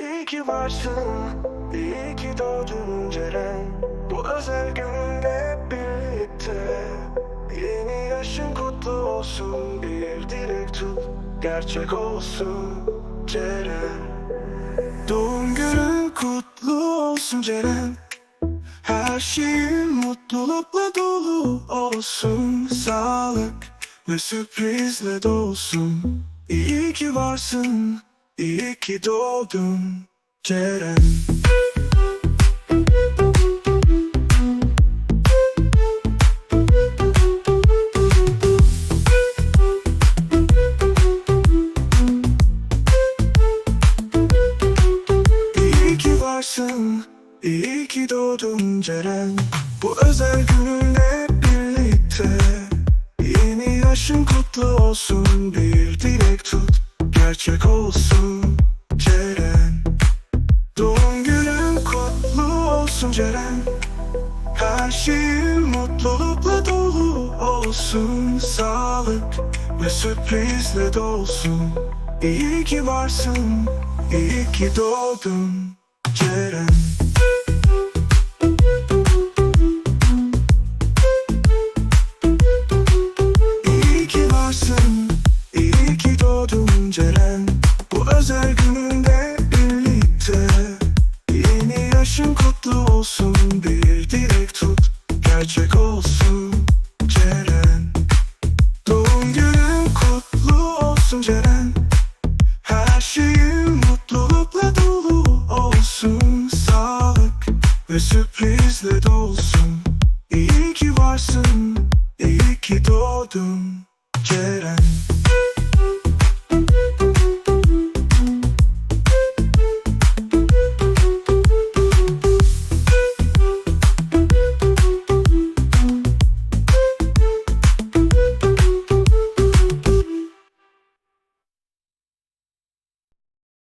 İyi ki varsın, iyi ki doğdun Ceren. Bu özel günde hep birlikte. Yeni yaşın kutlu olsun Bir dilek tut, gerçek olsun Ceren. Doğum günün kutlu olsun Ceren. Her şeyin mutlulukla dolu olsun. Sağlık ve sürprizle dolsun. İyi ki varsın, iyi ki doğdun Ceren. İyi ki varsın, iyi ki doğdun Ceren. Bu özel gününle birlikte Yeni yaşın kutlu olsun. Bir dilek tut, gerçek olsun Ceren. Doğum günün kutlu olsun Ceren. Her şeyin mutlulukla dolu olsun. Sağlık ve sürprizle dolsun. İyi ki varsın, iyi ki doğdun Ceren Yaşın kutlu olsun. Bir dilek tut, gerçek olsun. Ceren Doğum günün kutlu olsun Ceren. Her şeyin mutlulukla dolu olsun. Sağlık ve sürprizle dolsun. İyi ki varsın, iyi ki doğdun